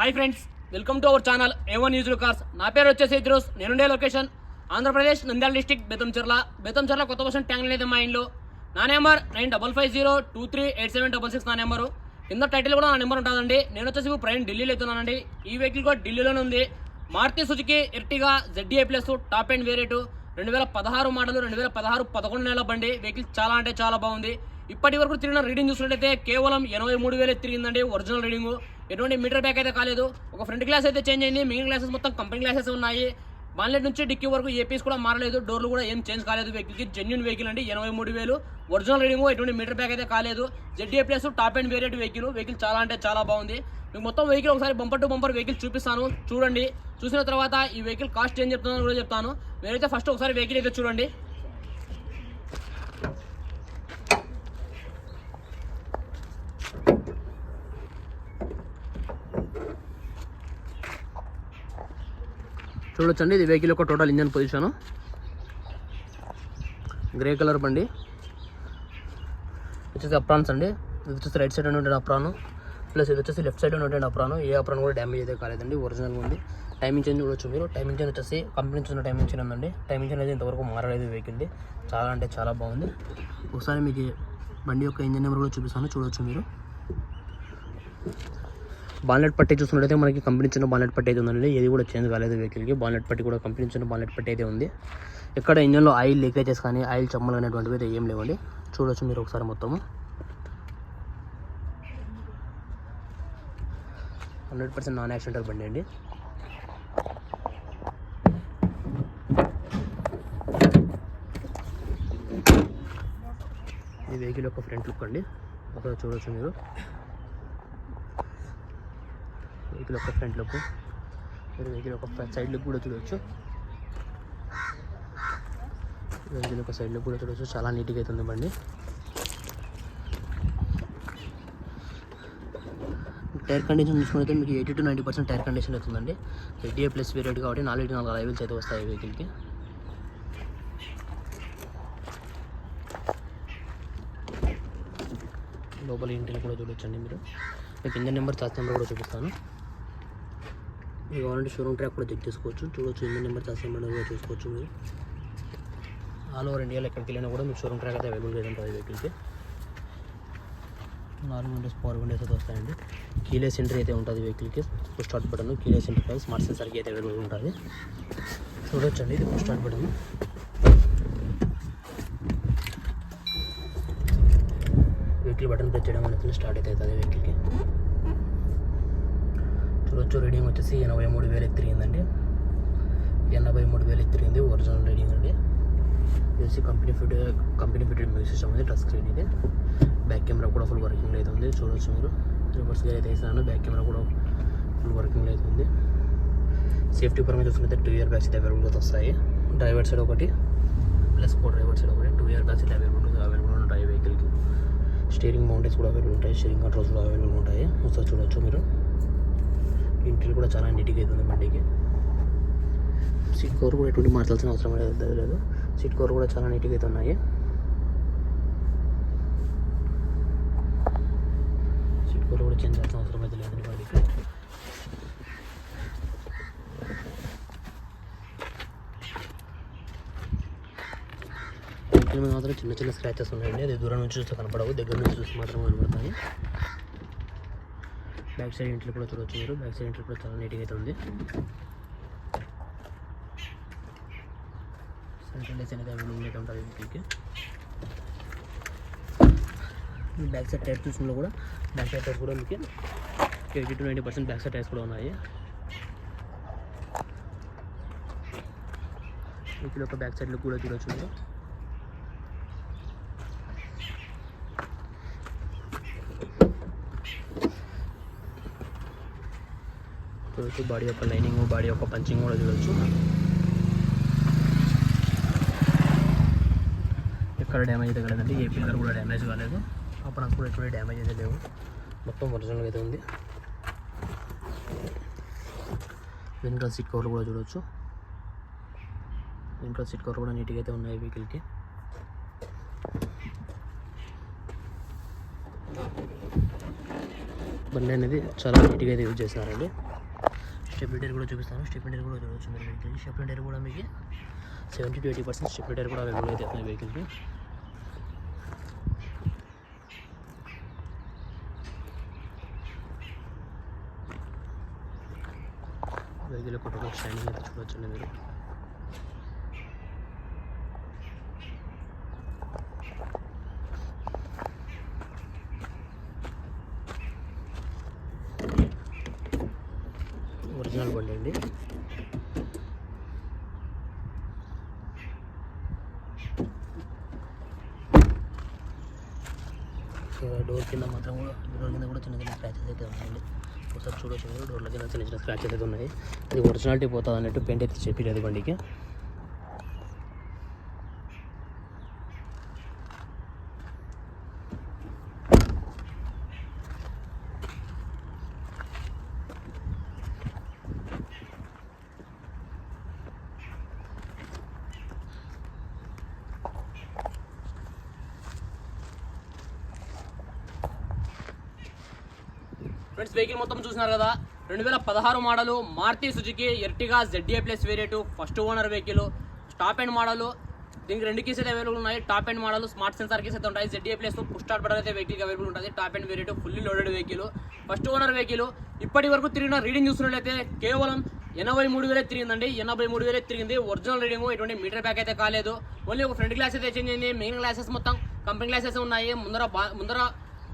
Hi friends welcome to our channel A one news cars నా పేరు వచ్చేసి ఇద్రోస్ నేనుండే లొకేషన్ ఆంధ్రప్రదేశ్ నంద్యాల డిస్టిక్ బెతంచెర్ల బెతంచెర్ల కొత్త బస్ ట్యాంక్ అనేది మా ఇంట్లో. నా number nine double five zero two three eight seven double six నా నెంబరు. కింద టైటిల్ కూడా నా నెంబర్ ఉంటుందండి. నేను వచ్చేసి ఇప్పుడు ప్రయాణం ఢిల్లీలో వెళ్తున్నానండి ఈ వెహికల్ కూడా ఢిల్లీలోనే ఉంది. Maruti Suzuki Ertiga ZDI plus top end variant రెండు వేల పదహారు మోడల్ రెండు వేల పదహారు పదకొండు నెలల బండి. వెహికల్ చాలా అంటే చాలా బాగుంది. ఇప్పటి వరకు తిరిగిన రీడింగ్ చూసినట్లయితే కేవలం ఎనభై మూడు వేలు తిరిగిందండి ఒరిజినల్ రీడింగ్. ఎటువంటి మీటర్ బ్యాక్ అయితే కాలేదు. ఒక ఫ్రంట్ గ్లాస్ అయితే చేంజ్ అయింది. మిగిలిన గ్లాసెస్ మొత్తం కంపెనీ గ్లాసెస్ ఉన్నాయి. బాన్లెట్ నుంచి డిక్కీ వరకు ఏపీస్ కూడా మారలేదు. డోర్లు కూడా ఏం చేంజ్ కాలేదు వెహికల్కి. జెన్యున్ వెహికల్ అండి ఎనభై మూడు వేలు. ఒరిజినల్ రీడింగ్ ఎటువంటి మీటర్ బ్యాక్ అయితే కాలేదు. ZDA plus top end variant vehicle. Vehicle చాలా అంటే చాలా బాగుంది. మీకు మొత్తం వెహికల్ ఒకసారి బంపర్ టు బంపర్ వెహికల్ చూపిస్తాను. చూడండి. చూసిన తర్వాత ఈ వెహికల్ కాస్ట్ ఏం చెప్తున్నాను కూడా చెప్తాను. మీరైతే ఫస్ట్ ఒకసారి వెహికల్ అయితే చూడండి. చూడొచ్చండి. ఇది వెహికల్ యొక్క total engine position grey colour బండి. వచ్చేసి అప్రాన్స్ అండి. ఇది వచ్చేసి రైట్ సైడ్ ఉండే అప్రాను ప్లస్ ఇది వచ్చేసి లెఫ్ట్ సైడ్ ఉండే అప్రాను ఏ అప్రాన్ కూడా డ్యామేజ్ అయితే కాలేదండి. ఒరిజినల్గా ఉంది. టైమింగ్ చేంజ్ చూడొచ్చు మీరు. టైమింగ్ చేంజ్ వచ్చేసి కంపెనీ నుంచి ఉన్న టైమింగ్ చేంజ్ ఉందండి. టైమింగ్ చేంజ్ అయితే ఇంతవరకు మారలేదు వెహికల్ది చాలా అంటే చాలా బాగుంది. ఒకసారి మీకు బండి యొక్క ఇంజన్ నెంబర్ కూడా చూపిస్తాను. చూడొచ్చు మీరు. బాన్లెట్ పట్టి చూసుకున్నట్టయితే మనకి కంపెనీ చిన్న బాన్లెట్ పట్టి అయితే ఉందండి. ఏది కూడా చేంజ్ కాలేదు వెహికల్కి. బాన్లెట్ పట్టి కూడా కంపెనీ చిన్న బాన్లెట్ పట్టి అయితే ఉంది. ఎక్కడ ఇంజన్లో ఆయిల్ లీకేజెస్ కానీ ఆయిల్ చమ్మలు అనేటువంటివి అయితే ఏం లేవండి. చూడొచ్చు మీరు ఒకసారి మొత్తము. హండ్రెడ్ పర్సెంట్ నాన్ యాక్సిడెంటల్ బండి అండి. ఈ వెహికల్ యొక్క ఫ్రంట్ లుక్ అండి. ఒకసారి చూడొచ్చు మీరు. వెహికల్ ఒక ఫ్రంట్ లుక్ మీరు వెహికల్ ఒక సైడ్ లుక్ కూడా చూడవచ్చు వెహికల్ ఒక సైడ్ లుక్ కూడా చూడవచ్చు చాలా నీట్గా అవుతుంది బండి. టైర్ కండిషన్ చూసుకుంటే మీకు eighty to ninety percent tyre condition అవుతుందండి. ఎయిటీఏ ప్లస్ వేరియట్ కాబట్టి నాలుగు నాలుగు లైవెల్స్ అయితే వస్తాయి వెహికల్కి లోపల ఇంటిని కూడా చూడొచ్చండి మీరు. మీకు ఇంజన్ నెంబర్ చార్జ్ నెంబర్ కూడా చూపిస్తాను. మీకు కావాలంటే షోరూమ్ ట్రాక్ కూడా చెక్ చేసుకోవచ్చు. చూడొచ్చు ఇంజన్ నెంబర్ చార్జ్ నెంబర్ కూడా చూసుకోవచ్చు మీరు. ఆల్ ఓవర్ ఇండియాలో ఎక్కడికి వెళ్ళినా కూడా మీకు షోరూమ్ ట్రాక్ అయితే అవైలబుల్గా చేయడం ఉంటుంది వెహికల్కి నాలుగు విండోస్ పవర్ విండోస్ అయితే వస్తాయండి. కీలెస్ ఎంట్రీ అయితే ఉంటుంది వెహికల్కి push start button keyless entry పై స్మార్ట్ సెన్సర్కి అయితే అవైలబుల్ ఉంటుంది. చూడొచ్చండి ఇది push start button vehicle button press చేయడం అనేది స్టార్ట్ అయితే అవుతుంది వెహికల్కి ఖర్చు రీడింగ్ వచ్చేసి ఎనభై మూడు వేలు తిరిగిందండి ఎనభై మూడు వేలు తిరిగింది ఒరిజినల్ రీడింగ్ అండి. ఇది company fit company fitted music system ఉంది టచ్ స్క్రీన్ ఇది. బ్యాక్ కెమెరా కూడా ఫుల్ వర్కింగ్ అయితే ఉంది చూడొచ్చు మీరు. రివర్స్ గేర్ అయితే వేసాను బ్యాక్ కెమెరా కూడా ఫుల్ వర్కింగ్ అయితే ఉంది. సేఫ్టీ పరంగా చూసుకుంటే టూ ఇయర్ బ్యాగ్స్ అయితే అవైలబుల్గా వస్తాయి. డ్రైవర్ సైడ్ ఒకటి ప్లస్ కో డ్రైవర్ సైడ్ ఒకటి. టూ ఇయర్ బ్యాగ్స్ అయితే అవైలబుల్ అవైలబుల్ ఉంటాయి వెహికల్కి స్టీరింగ్ మౌంటైన్స్ కూడా అవైలబుల్ ఉంటాయి స్టీరింగ్ కంట్రోల్స్ కూడా అవైలబుల్ ఉంటాయి. ఒకసారి చూడొచ్చు మీరు. ఇంటిల్ కూడా చాలా నీట్గా అవుతుంది బండికి. సీట్ కవర్ కూడా ఎటువంటి మార్చాల్సిన అవసరం లేదు లేదు. సీట్ కవర్ కూడా చాలా నీట్గా అయితే ఉన్నాయి. సీట్ కవర్ కూడా చేంజ్ చేయాల్సిన అవసరం అయితే లేదండి బండికి. మాత్రం చిన్న చిన్న స్క్రాచెస్ ఉన్నాయండి. అది దూరం నుంచి చూస్తే కనపడవు దగ్గర నుంచి చూస్తే మాత్రం కనపడతాయి. బ్యాక్ సైడ్ ఇంట్లో కూడా చూడవచ్చు మీరు. బ్యాక్ సైడ్ ఇంట్లో కూడా చాలా నీట్గా అయితే ఉంది. సెంట్రల్ ఏసీ అనేది అవైలబుల్ అయితే ఉంటుంది వెహికల్కి బ్యాక్ సైడ్ టైర్ చూసిన కూడా బ్యాక్ సైడ్ టైర్స్ కూడా మీకు eighty to ninety percent back side tyres కూడా ఉన్నాయి. వీటిలో ఒక బ్యాక్ సైడ్ లుక్ కూడా చూడవచ్చు మీరు. చూడొచ్చు. బాడీ యొక్క లైనింగ్ బాడీ యొక్క పంచింగ్ కూడా చూడొచ్చు. ఎక్కడ డ్యామేజ్ అయితే కాలేదండి. ఏ పిల్లర్ కూడా డ్యామేజ్ కాలేదు. అప్పుడు కూడా ఎటువంటి డ్యామేజ్ అయితే లేవు. మొత్తం ఒరిజినల్గా అయితే ఉంది. వెనకాల సీట్ కవర్లు కూడా చూడొచ్చు. వెనకాల సీట్ కవర్ కూడా నీట్గా అయితే ఉన్నాయి వెహికల్కి. బండి అనేది చాలా నీట్గా అయితే యూజ్ స్టెప్ డేర్ కూడా చూపిస్తాను. స్టెబిలిటీ కూడా చూడవచ్చు మీరు వెహికల్ స్టెబిలిటీ కూడా మీకు seventy to eighty percent stability కూడా అవైలబుల్ అయితే అవుతుంది వెహికల్కి వెహికల్ ఒక షైనింగ్ అయితే చూడొచ్చండి మీరు. ఒరిజినల్ డోర్ కింద మాత్రం కూడా డోర్ కింద కూడా చిన్న చిన్న స్క్రాచెస్ అయితే ఉన్నాయండి. ఒకసారి చూడొచ్చు మీరు డోర్ల కింద చిన్న చిన్న స్క్రాచెస్ అయితే ఉన్నాయి. అది ఒరిజినాలిటీ పోతుంది అన్నట్టు పెయింట్ అయితే చెప్పలేదు బండికి. ఫ్రెండ్స్ వెహికల్ మొత్తం చూసినారు కదా. రెండు వేల పదహారు model Maruti Suzuki Ertiga ZA plus variant first owner vehicle top end model దీనికి రెండు కీస్ అయితే అవైలబుల్ ఉన్నాయి. Top end model smart sensor keys అయితే ఉంటాయి. ZA plus push start button అయితే వెహికల్ అవైలబుల్ ఉంటుంది. Top end variant fully loaded vehicle first owner vehicle ఇప్పటి వరకు తిరిగిన రీడింగ్ చూసినట్లయితే కేవలం ఎనభై మూడు వేలే తిరిగిందండి. ఎనభై మూడు వేలే తిరిగింది. ఒరిజినల్ రీడింగ్ ఎటువంటి మీటర్ బ్యాక్ అయితే కాలేదు. ఓన్లీ ఒక ఫ్రంట్ గ్లాస్ అయితే చేంజ్ అయింది. మెయిన్ గ్లాసెస్ మొత్తం కంపెనీ గ్లాసెస్ ఉన్నాయి. ముందర ముందర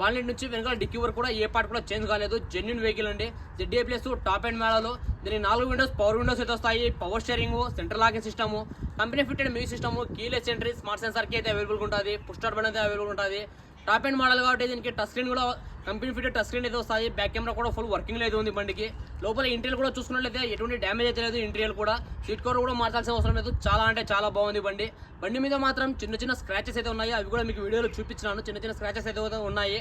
బాన్లెట్ నుంచి వెనకాల డిక్కీ వరకు కూడా ఏ పార్ట్ కూడా చేంజ్ కాలేదు. జెన్యున్ వెహికల్ అండి. జెడ్ఏ ప్లస్ టాప్ అండ్ మేళాలు. దీని నాలుగు విండోస్ పవర్ విండోస్ అయితే వస్తాయి. Power steering central locking system company fitted music system keyless entry smart సెన్సార్కి అయితే అవైలబుల్ ఉంటుంది. పుష్టార్ బండ్ అయితే అవైలబుల్ ఉంటుంది. టాప్ అండ్ మోడల్ కాబట్టి దీనికి టచ్ స్క్రీన్ కూడా కంపెనీ ఫిట్ టచ్ స్క్రీన్ అయితే వస్తాయి బ్యాక్ కెమెరా కూడా ఫుల్ వర్కింగ్ అయితే ఉంది బండికి. లోపల ఇంటీరియర్ కూడా చూసుకున్నట్లయితే ఎటువంటి డ్యామేజ్ అయితే లేదు ఇంటీరియర్ కూడా. సీట్ కవర్ కూడా మార్చాల్సిన అవసరం లేదు. చాలా అంటే చాలా బాగుంది బండి. బండి మీద మాత్రం చిన్న చిన్న స్క్రాచెస్ అయితే ఉన్నాయి. అవి కూడా మీకు వీడియోలో చూపించినాను. చిన్న చిన్న స్క్రాచెస్ అయితే ఉన్నాయి.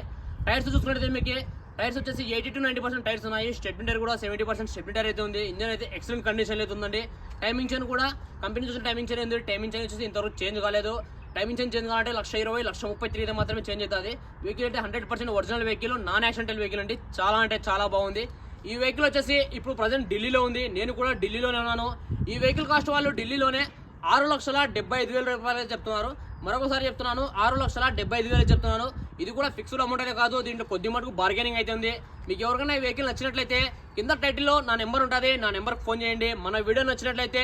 టైర్స్ చూసుకున్నట్లయితే మీకు టైర్స్ వచ్చేసి eighty to ninety percent tyres ఉన్నాయి. స్టెప్ని టైర్ కూడా సెవెంటీ పర్సెంట్ స్టెప్ని టైర్ అయితే ఉంది. ఇంజన్ అయితే ఎక్సలెంట్ కండిషన్ అయితే ఉందండి. టైమింగ్ చైన్ కూడా కంపెనీ చూసిన టైమింగ్ చైన్ ఉంది టైమింగ్ చైన్ వచ్చేసి ఇంతవరకు చేంజ్ కాలేదు. టైమింగ్ చైన్ చేంజ్ కావాలంటే లక్ష ఇరవై లక్ష ముప్పై త్రీ మాత్రమే చేంజ్ అవుతుంది. వెహికల్ అయితే hundred percent original vehicle non accidental vehicle అండి. చాలా అంటే చాలా బాగుంది. ఈ వెహికల్ వచ్చేసి ఇప్పుడు ప్రజెంట్ ఢిల్లీలో ఉంది. నేను కూడా ఢిల్లీలోనే ఉన్నాను. ఈ వెహికల్ కాస్ట్ వాళ్ళు ఢిల్లీలోనే ఆరు లక్షల డెబ్బై ఐదు వేల రూపాయలు చెప్తున్నారు. మరొకసారి చెప్తున్నాను ఆరు లక్షల డెబ్బై ఐదు వేలు చెప్తున్నాను. ఇది కూడా ఫిక్స్డ్ అమౌంట్ అయితే కాదు. దీంట్లో కొద్ది మటుకు బార్గెనింగ్ అయితే ఉంది. మీకు ఎవరికైనా ఈ వెహికల్ నచ్చినట్లయితే కింద టైటిల్లో నా నెంబర్ ఉంటుంది. నా నెంబర్కి ఫోన్ చేయండి. మన వీడియో నచ్చినట్లయితే